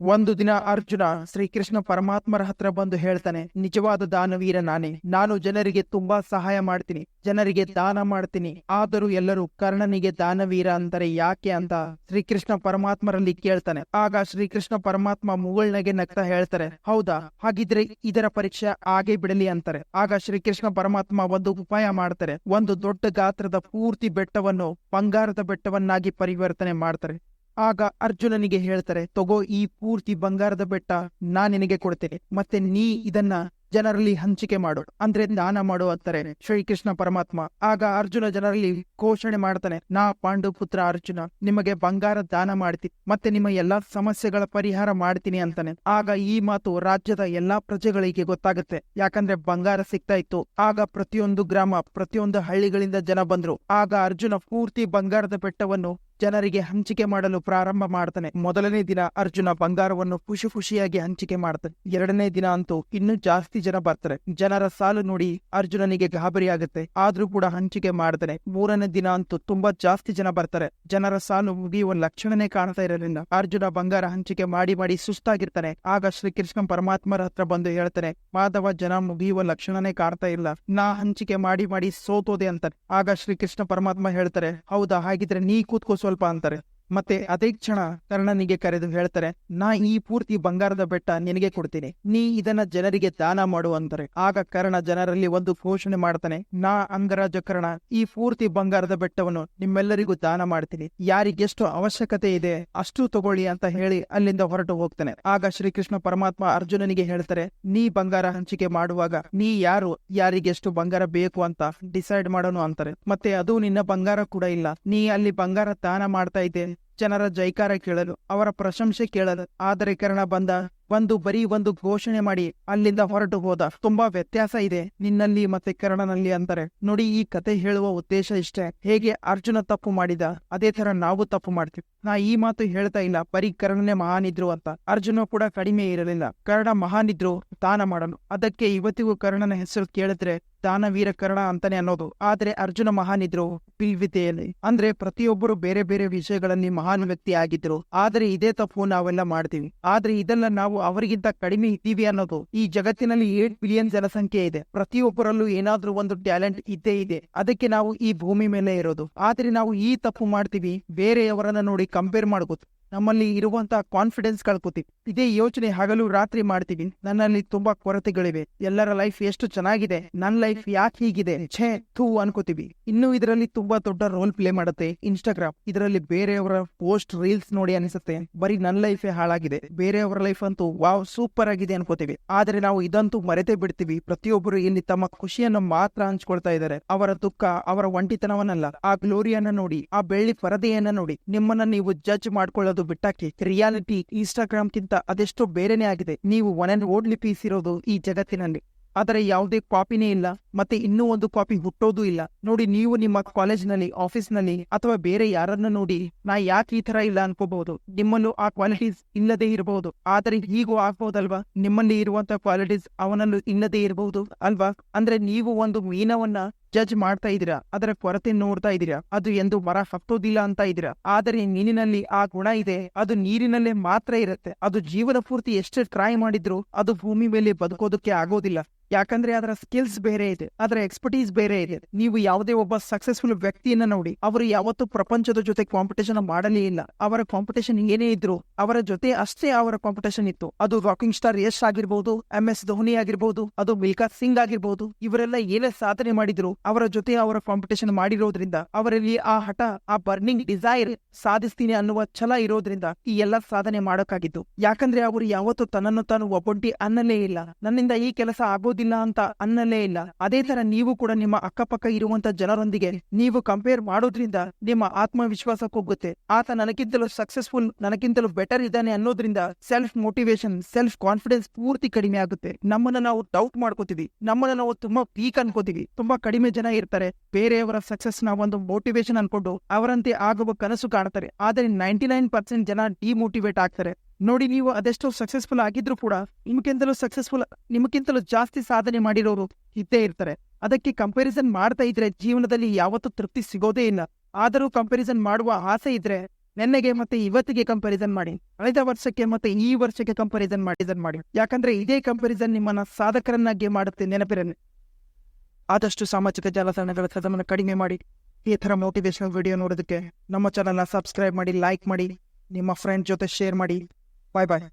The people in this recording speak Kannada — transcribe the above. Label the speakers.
Speaker 1: ಒಂದು ದಿನ ಅರ್ಜುನ ಶ್ರೀಕೃಷ್ಣ ಪರಮಾತ್ಮರ ಹತ್ರ ಬಂದು ಹೇಳ್ತಾನೆ, ನಿಜವಾದ ದಾನವೀರ ನಾನೇ. ನಾನು ಜನರಿಗೆ ತುಂಬಾ ಸಹಾಯ ಮಾಡ್ತೀನಿ. ಜನರಿಗೆ ದಾನ ಮಾಡ್ತೀನಿ. ಆದರೂ ಎಲ್ಲರೂ ಕರ್ಣನಿಗೆ ದಾನವೀರ ಅಂತಾರೆ ಯಾಕೆ ಅಂತ ಶ್ರೀಕೃಷ್ಣ ಪರಮಾತ್ಮರಲ್ಲಿ ಕೇಳ್ತಾನೆ. ಆಗ ಶ್ರೀಕೃಷ್ಣ ಪರಮಾತ್ಮ ಮುಗುಳ್ನಗೆ ನಗ್ತಾ ಹೇಳ್ತಾರೆ, ಹೌದಾ? ಹಾಗಿದ್ರೆ ಇದರ ಪರೀಕ್ಷೆ ಆಗೇ ಬಿಡಲಿ ಅಂತಾರೆ. ಆಗ ಶ್ರೀಕೃಷ್ಣ ಪರಮಾತ್ಮ ಒಂದು ಉಪಾಯ ಮಾಡ್ತಾರೆ. ಒಂದು ದೊಡ್ಡ ಗಾತ್ರದ ಪೂರ್ತಿ ಬೆಟ್ಟವನ್ನು, ಬಂಗಾರದ ಬೆಟ್ಟವನ್ನಾಗಿ ಪರಿವರ್ತನೆ ಮಾಡ್ತಾರೆ. ಆಗ ಅರ್ಜುನನಿಗೆ ಹೇಳ್ತಾರೆ, ತಗೋ ಈ ಪೂರ್ತಿ ಬಂಗಾರದ ಬೆಟ್ಟ ನಾ ನಿನಗೆ ಕೊಡ್ತೇನೆ, ಮತ್ತೆ ನೀ ಇದನ್ನ ಜನರಲ್ಲಿ ಹಂಚಿಕೆ ಮಾಡು, ಅಂದ್ರೆ ದಾನ ಮಾಡು ಅಂತಾರೆ ಶ್ರೀಕೃಷ್ಣ ಪರಮಾತ್ಮ. ಆಗ ಅರ್ಜುನ ಜನರಲ್ಲಿ ಘೋಷಣೆ ಮಾಡ್ತಾನೆ, ನಾ ಪಾಂಡು ಪುತ್ರ ಅರ್ಜುನ, ನಿಮಗೆ ಬಂಗಾರ ದಾನ ಮಾಡ್ತೀನಿ, ಮತ್ತೆ ನಿಮ್ಮ ಎಲ್ಲಾ ಸಮಸ್ಯೆಗಳ ಪರಿಹಾರ ಮಾಡ್ತೀನಿ ಅಂತಾನೆ. ಆಗ ಈ ಮಾತು ರಾಜ್ಯದ ಎಲ್ಲಾ ಪ್ರಜೆಗಳಿಗೆ ಗೊತ್ತಾಗುತ್ತೆ, ಯಾಕಂದ್ರೆ ಬಂಗಾರ ಸಿಗ್ತಾ ಇತ್ತು. ಆಗ ಪ್ರತಿಯೊಂದು ಗ್ರಾಮ, ಪ್ರತಿಯೊಂದು ಹಳ್ಳಿಗಳಿಂದ ಜನ ಬಂದ್ರು. ಆಗ ಅರ್ಜುನ ಪೂರ್ತಿ ಬಂಗಾರದ ಬೆಟ್ಟವನ್ನು ಜನರಿಗೆ ಹಂಚಿಕೆ ಮಾಡಲು ಪ್ರಾರಂಭ ಮಾಡ್ತಾನೆ. ಮೊದಲನೇ ದಿನ ಅರ್ಜುನ ಬಂಗಾರವನ್ನು ಖುಷಿ ಖುಷಿಯಾಗಿ ಹಂಚಿಕೆ ಮಾಡ್ತಾನೆ. ಎರಡನೇ ದಿನ ಅಂತೂ ಇನ್ನೂ ಜಾಸ್ತಿ ಜನ ಬರ್ತಾರೆ. ಜನರ ಸಾಲು ನೋಡಿ ಅರ್ಜುನನಿಗೆ ಗಾಬರಿ ಆಗುತ್ತೆ ಆದ್ರೂ ಕೂಡ ಹಂಚಿಕೆ ಮಾಡ್ತಾನೆ. ಮೂರನೇ ದಿನ ಅಂತೂ ತುಂಬಾ ಜಾಸ್ತಿ ಜನ ಬರ್ತಾರೆ. ಜನರ ಸಾಲು ಮುಗಿಯುವ ಲಕ್ಷಣನೇ ಕಾಣ್ತಾ ಇರಲಿಲ್ಲ ಅರ್ಜುನ ಬಂಗಾರ ಹಂಚಿಕೆ ಮಾಡಿ ಮಾಡಿ ಸುಸ್ತಾಗಿರ್ತಾನೆ. ಆಗ ಶ್ರೀಕೃಷ್ಣ ಪರಮಾತ್ಮರ ಹತ್ರ ಬಂದು ಹೇಳ್ತಾನೆ, ಮಾಧವ, ಜನ ಮುಗಿಯುವ ಲಕ್ಷಣನೇ ಕಾಣ್ತಾ ಇಲ್ಲ. ನಾ ಹಂಚಿಕೆ ಮಾಡಿ ಮಾಡಿ ಸೋತೋದೆ ಅಂತಾನೆ. ಆಗ ಶ್ರೀಕೃಷ್ಣ ಪರಮಾತ್ಮ ಹೇಳ್ತಾರೆ, ಹೌದಾ? ಹಾಗಿದ್ರೆ ನೀ ಕೂತ್ಕೋ ಸ್ವಲ್ಪ ಅಂತಾರೆ. ಮತ್ತೆ ಅದೇ ಕ್ಷಣ ಕರ್ಣನಿಗೆ ಕರೆದು ಹೇಳ್ತಾರೆ, ನಾ ಈ ಪೂರ್ತಿ ಬಂಗಾರದ ಬೆಟ್ಟ ನಿನಗೆ ಕೊಡ್ತೀನಿ. ನೀ ಇದನ್ನ ಜನರಿಗೆ ದಾನ ಮಾಡು ಅಂತಾರೆ. ಆಗ ಕರ್ಣ ಜನರಲ್ಲಿ ಒಂದು ಘೋಷಣೆ ಮಾಡ್ತಾನೆ, ನಾ ಅಂಗರಾಜ ಕರ್ಣ, ಈ ಪೂರ್ತಿ ಬಂಗಾರದ ಬೆಟ್ಟವನ್ನು ನಿಮ್ಮೆಲ್ಲರಿಗೂ ದಾನ ಮಾಡ್ತೀನಿ. ಯಾರಿಗೆಷ್ಟು ಅವಶ್ಯಕತೆ ಇದೆ ಅಷ್ಟು ತಗೊಳ್ಳಿ ಅಂತ ಹೇಳಿ ಅಲ್ಲಿಂದ ಹೊರಟು ಹೋಗ್ತಾನೆ. ಆಗ ಶ್ರೀಕೃಷ್ಣ ಪರಮಾತ್ಮ ಅರ್ಜುನನಿಗೆ ಹೇಳ್ತಾರೆ, ನೀ ಬಂಗಾರ ಹಂಚಿಕೆ ಮಾಡುವಾಗ ನೀ ಯಾರು, ಯಾರಿಗೆಷ್ಟು ಬಂಗಾರ ಬೇಕು ಅಂತ ಡಿಸೈಡ್ ಮಾಡೋನು ಅಂತಾರೆ. ಮತ್ತೆ ಅದು ನಿನ್ನ ಬಂಗಾರ ಕೂಡ ಇಲ್ಲ. ನೀ ಅಲ್ಲಿ ಬಂಗಾರ ದಾನ ಮಾಡ್ತಾ ಇದ್ದೆ. ಜನರ ಜೈಕಾರ ಕೇಳಲು, ಅವರ ಪ್ರಶಂಸೆ ಕೇಳಲು ಆದರೆ ಕರ್ಣ ಬಂದ ಒಂದು ಬರೀ ಒಂದು ಘೋಷಣೆ ಮಾಡಿ ಅಲ್ಲಿಂದ ಹೊರಟು ಹೋದ ತುಂಬಾ ವ್ಯತ್ಯಾಸ ಇದೆ. ನಿನ್ನಲ್ಲಿ ಮತ್ತೆ ಕರ್ಣನಲ್ಲಿ ಅಂತಾರೆ ನೋಡಿ ಈ ಕತೆ ಹೇಳುವ ಉದ್ದೇಶ ಇಷ್ಟೇ. ಹೇಗೆ ಅರ್ಜುನ ತಪ್ಪು ಮಾಡಿದ, ಅದೇ ತರ ನಾವು ತಪ್ಪು ಮಾಡ್ತೀವಿ. ನಾ ಈ ಮಾತು ಹೇಳ್ತಾ ಇಲ್ಲ, ಬರೀ ಕರ್ಣನೇ ಮಹಾನಿದ್ರು ಅಂತ. ಅರ್ಜುನ ಕೂಡ ಕಡಿಮೆ ಇರಲಿಲ್ಲ. ಕರ್ಣ ಮಹಾನಿದ್ರು, ದಾನ ಮಾಡಲು ಅದಕ್ಕೆ ಇವತ್ತಿಗೂ ಕರ್ಣನ ಹೆಸರು ಕೇಳಿದ್ರೆ ದಾನವೀರ ಕರ್ಣ ಅಂತಾನೆ ಅನ್ನೋದು. ಆದ್ರೆ ಅರ್ಜುನ ಮಹಾನಿದ್ರು ಬಿಲ್ವಿತೆಯಲ್ಲಿ ಅಂದ್ರೆ ಪ್ರತಿಯೊಬ್ಬರು ಬೇರೆ ಬೇರೆ ವಿಷಯಗಳಲ್ಲಿ ಮಹಾನ್ ವ್ಯಕ್ತಿ ಆಗಿದ್ರು. ಆದ್ರೆ ಇದೇ ತಪ್ಪು ನಾವೆಲ್ಲ ಮಾಡ್ತೀವಿ. ಆದ್ರೆ ಇದೆಲ್ಲ ನಾವು ಅವರಿಗಿಂತ ಕಡಿಮೆ ಇದ್ದೀವಿ ಅನ್ನೋದು. ಈ ಜಗತ್ತಿನಲ್ಲಿ ಏಟ್ ಬಿಲಿಯನ್ ಜನಸಂಖ್ಯೆ ಇದೆ. ಪ್ರತಿಯೊಬ್ಬರಲ್ಲೂ ಏನಾದ್ರೂ ಒಂದು ಟ್ಯಾಲೆಂಟ್ ಇದ್ದೇ ಇದೆ. ಅದಕ್ಕೆ ನಾವು ಈ ಭೂಮಿ ಮೇಲೆ ಇರೋದು. ಆದ್ರೆ ನಾವು ಈ ತಪ್ಪು ಮಾಡ್ತೀವಿ. ಬೇರೆಯವರನ್ನ ನೋಡಿ ಕಂಪೇರ್ ಮಾಡ್ಕೋತೀವಿ ನಮ್ಮಲ್ಲಿ ಇರುವಂತಹ ಕಾನ್ಫಿಡೆನ್ಸ್ ಕಳ್ಕೊತೀವಿ ಇದೇ ಯೋಚನೆ ಹಗಲು ರಾತ್ರಿ ಮಾಡ್ತೀವಿ. ನನ್ನಲ್ಲಿ ತುಂಬಾ ಕೊರತೆಗಳಿವೆ. ಎಲ್ಲರ ಲೈಫ್ ಎಷ್ಟು ಚೆನ್ನಾಗಿದೆ? ನನ್ನ ಲೈಫ್ ಯಾಕೆ ಹೀಗಿದೆ? ಛೇ, ಥೂ ಅನ್ಕೋತೀವಿ. ಇನ್ನು ಇದರಲ್ಲಿ ತುಂಬಾ ದೊಡ್ಡ ರೋಲ್ ಪ್ಲೇ ಮಾಡುತ್ತೆ ಇನ್ಸ್ಟಾಗ್ರಾಮ್ ಇದರಲ್ಲಿ ಬೇರೆಯವರ ಪೋಸ್ಟ್ ರೀಲ್ಸ್ ನೋಡಿ ಅನಿಸುತ್ತೆ. ಬರೀ ನನ್ನ ಲೈಫೇ ಹಾಳಾಗಿದೆ. ಬೇರೆಯವರ ಲೈಫ್ ಅಂತೂ ವಾವ್ ಸೂಪರ್ ಆಗಿದೆ ಅನ್ಕೋತೀವಿ. ಆದ್ರೆ ನಾವು ಇದಂತೂ ಮರೆತೇ ಬಿಡ್ತೀವಿ. ಪ್ರತಿಯೊಬ್ಬರು ಇಲ್ಲಿ ತಮ್ಮ ಖುಷಿಯನ್ನ ಮಾತ್ರ ಹಂಚ್ಕೊಳ್ತಾ ಇದ್ದಾರೆ. ಅವರ ದುಃಖ, ಅವರ ಒಂಟಿತನವನ್ನಲ್ಲ. ಆ ಗ್ಲೋರಿಯನ್ನ ನೋಡಿ, ಆ ಬೆಳ್ಳಿ ಪರದೆಯನ್ನ ನೋಡಿ. ನಿಮ್ಮನ್ನ ನೀವು ಜಡ್ಜ್ ಮಾಡ್ಕೊಳ್ಳೋದು ಬಿಟ್ಟಾಕಿ ರಿಯಾಲಿಟಿ ಇನ್ಸ್ಟಾಗ್ರಾಮ್ ಕಿಂತ ಅದೆಷ್ಟೋ ಬೇರೆನೇ ಆಗಿದೆ. ನೀವು ಒನ್ ಅಂಡ್ ಓಡ್ಲಿ ಪೀಸ್ ಇರೋದು ಈ ಜಗತ್ತಿನಲ್ಲಿ. ಆದರೆ ಯಾವುದೇ ಕಾಪಿನೇ ಇಲ್ಲ. ಮತ್ತೆ ಇನ್ನೂ ಒಂದು ಕಾಪಿ ಹುಟ್ಟೋದು ಇಲ್ಲ. ನೋಡಿ ನೀವು ನಿಮ್ಮ ಕಾಲೇಜ್ನಲ್ಲಿ, ಆಫೀಸ್ನಲ್ಲಿ ಅಥವಾ ಬೇರೆ ಯಾರನ್ನ ನೋಡಿ, ನಾ ಯಾಕೆ ಈ ತರ ಇಲ್ಲ ಅನ್ಕೋಬಹುದು? ನಿಮ್ಮಲ್ಲೂ ಆ ಕ್ವಾಲಿಟೀಸ್ ಇಲ್ಲದೆ ಇರಬಹುದು ಆದರೆ ಹೀಗೂ ಆಗ್ಬಹುದಲ್ವಾ ನಿಮ್ಮಲ್ಲಿ ಇರುವಂತ ಕ್ವಾಲಿಟೀಸ್ ಅವನಲ್ಲೂ ಇಲ್ಲದೆ ಇರಬಹುದು ಅಲ್ವಾ? ಅಂದ್ರೆ ನೀವು ಒಂದು ಮೀನವನ್ನ ಜಡ್ಜ್ ಮಾಡ್ತಾ ಇದ್ದೀರಾ? ಅದರ ಕೊರತೆ ನೋಡ್ತಾ ಇದ್ದೀರಾ? ಅದು ಎಂದು ಮರ ಹತ್ತೋದಿಲ್ಲ ಅಂತ ಇದ್ದೀರಾ? ಆದರೆ ನೀರಿನಲ್ಲಿ ಆ ಗುಣ ಇದೆ. ಅದು ನೀರಿನಲ್ಲೇ ಮಾತ್ರ ಇರುತ್ತೆ. ಅದು ಜೀವನ ಪೂರ್ತಿ ಎಷ್ಟು ಟ್ರೈ ಮಾಡಿದ್ರು ಅದು ಭೂಮಿ ಮೇಲೆ ಬದುಕೋದಕ್ಕೆ ಆಗೋದಿಲ್ಲ. ಯಾಕಂದ್ರೆ ಅದರ ಸ್ಕಿಲ್ಸ್ ಬೇರೆ ಇದೆ. ಅದರ ಎಕ್ಸ್ಪರ್ಟೀಸ್ ಬೇರೆ ಇದೆ. ನೀವು ಯಾವುದೇ ಒಬ್ಬ ಸಕ್ಸಸ್ಫುಲ್ ವ್ಯಕ್ತಿಯನ್ನ ನೋಡಿ, ಅವರು ಯಾವತ್ತೂ ಪ್ರಪಂಚದ ಜೊತೆ ಕಾಂಪಿಟೇಷನ್ ಮಾಡಲೇ ಇಲ್ಲ. ಅವರ ಕಾಂಪಿಟೇಷನ್ ಏನೇ ಇದ್ರು, ಅವರ ಜೊತೆ ಅಷ್ಟೇ ಅವರ ಕಾಂಪಿಟೇಷನ್ ಇತ್ತು. ಅದು ರಾಕಿಂಗ್ ಸ್ಟಾರ್ ಯಶ್ ಆಗಿರ್ಬೋದು ಎಂ ಎಸ್ ಧೋನಿ ಆಗಿರ್ಬೋದು, ಅದು ಮಿಲ್ಕಾ ಸಿಂಗ್ ಆಗಿರ್ಬೋದು, ಇವರೆಲ್ಲ ಏನೇ ಸಾಧನೆ ಮಾಡಿದ್ರು ಅವರ ಜೊತೆ ಅವರ ಕಾಂಪಿಟೇಷನ್ ಮಾಡಿರೋದ್ರಿಂದ ಅವರಲ್ಲಿ ಆ ಹಠ, ಆ ಬರ್ನಿಂಗ್ ಡಿಸೈರ್ ಸಾಧಿಸ್ತೀನಿ ಅನ್ನುವ ಛಲ ಇರೋದ್ರಿಂದ ಈ ಎಲ್ಲ ಸಾಧನೆ ಮಾಡೋಕ್ಕಾಗಿತ್ತು ಯಾಕಂದ್ರೆ ಅವರು ಯಾವತ್ತೂ ತನ್ನನ್ನು ತಾನು ಒಬ್ಬೊಂಟಿ ಅನ್ನಲೇ ಇಲ್ಲ. ನನ್ನಿಂದ ಈ ಕೆಲಸ ಆಗೋದಿಲ್ಲ ಅಂತ ಅನ್ನಲೇ ಇಲ್ಲ. ಅದೇ ತರ ನೀವು ಕೂಡ ನಿಮ್ಮ ಅಕ್ಕಪಕ್ಕ ಇರುವಂತ ಜನರೊಂದಿಗೆ ನೀವು ಕಂಪೇರ್ ಮಾಡೋದ್ರಿಂದ ನಿಮ್ಮ ಆತ್ಮವಿಶ್ವಾಸ ಕುಗ್ಗುತ್ತೆ ಆತ ನನಗಿಂತಲೂ ಸಕ್ಸಸ್ಫುಲ್ ನನಗಿಂತಲೂ ಬೆಟರ್ ಇದ್ದಾನೆ ಅನ್ನೋದ್ರಿಂದ ಸೆಲ್ಫ್ ಮೋಟಿವೇಶನ್ ಸೆಲ್ಫ್ ಕಾನ್ಫಿಡೆನ್ಸ್ ಪೂರ್ತಿ ಕಡಿಮೆ ಆಗುತ್ತೆ. ನಮ್ಮನ್ನ ನಾವು ಡೌಟ್ ಮಾಡ್ಕೋತೀವಿ. ನಮ್ಮನ್ನ ನಾವು ತುಂಬಾ ವೀಕ್ ಅನ್ಕೋತೀವಿ. ತುಂಬಾ ಕಡಿಮೆ ಜನ ಇರ್ತಾರೆ. ಬೇರೆಯವರ ಸಕ್ಸಸ್ನ ಒಂದು ಮೋಟಿವೇಶನ್ ಅನ್ಕೊಂಡು ಅವರಂತೆ ಆಗುವ ಕನಸು ಕಾಣ್ತಾರೆ. ಆದರೆ ನೈಂಟಿ ನೈನ್ ಪರ್ಸೆಂಟ್ ಜನ ಡಿಮೋಟಿವೇಟ್ ಆಗ್ತಾರೆ. ನೋಡಿ ನೀವು ಅದೆಷ್ಟೋ ಸಕ್ಸಸ್ಫುಲ್ ಆಗಿದ್ರು ಕೂಡ ನಿಮ್ಗಿಂತಲೂ ಸಕ್ಸಸ್ಫುಲ್ ನಿಮ್ಗಿಂತಲೂ ಜಾಸ್ತಿ ಸಾಧನೆ ಮಾಡಿರೋರು ಇದ್ದೇ ಇರ್ತಾರೆ. ಅದಕ್ಕೆ ಕಂಪ್ಯಾರಿಸನ್ ಮಾಡ್ತಾ ಇದ್ರೆ ಜೀವನದಲ್ಲಿ ಯಾವತ್ತೂ ತೃಪ್ತಿ ಸಿಗೋದೇ ಇಲ್ಲ. ಆದರೂ ಕಂಪ್ಯಾರಿಸನ್ ಮಾಡುವ ಆಸೆ ಇದ್ರೆ ನೆನ್ನೆಗೆ ಮತ್ತೆ ಇವತ್ತಿಗೆ ಕಂಪ್ಯಾರಿಸನ್ ಮಾಡಿ. ಕಳೆದ ವರ್ಷಕ್ಕೆ ಮತ್ತೆ ಈ ವರ್ಷಕ್ಕೆ ಕಂಪ್ಯಾರಿಸನ್ ಮಾಡಿ ಇದನ್ ಮಾಡಿ. ಯಾಕಂದ್ರೆ ಇದೇ ಕಂಪ್ಯಾರಿಸನ್ ನಿಮ್ಮನ್ನ ಸಾಧಕರನ್ನಾಗಿ ಮಾಡುತ್ತೆ ನೆನಪಿರಲಿ. ಆದಷ್ಟು ಸಾಮಾಜಿಕ ಜಾಲತಾಣಗಳ ಸದಮನ ಕಡಿಮೆ ಮಾಡಿ. ಈ ಥರ ಮೋಟಿವೇಶನಲ್ ವಿಡಿಯೋ ನೋಡೋದಕ್ಕೆ ನಮ್ಮ ಚಾನಲ್ನ ಸಬ್ಸ್ಕ್ರೈಬ್ ಮಾಡಿ ಲೈಕ್ ಮಾಡಿ, ನಿಮ್ಮ ಫ್ರೆಂಡ್ ಜೊತೆ ಶೇರ್ ಮಾಡಿ. ಬಾಯ್ ಬಾಯ್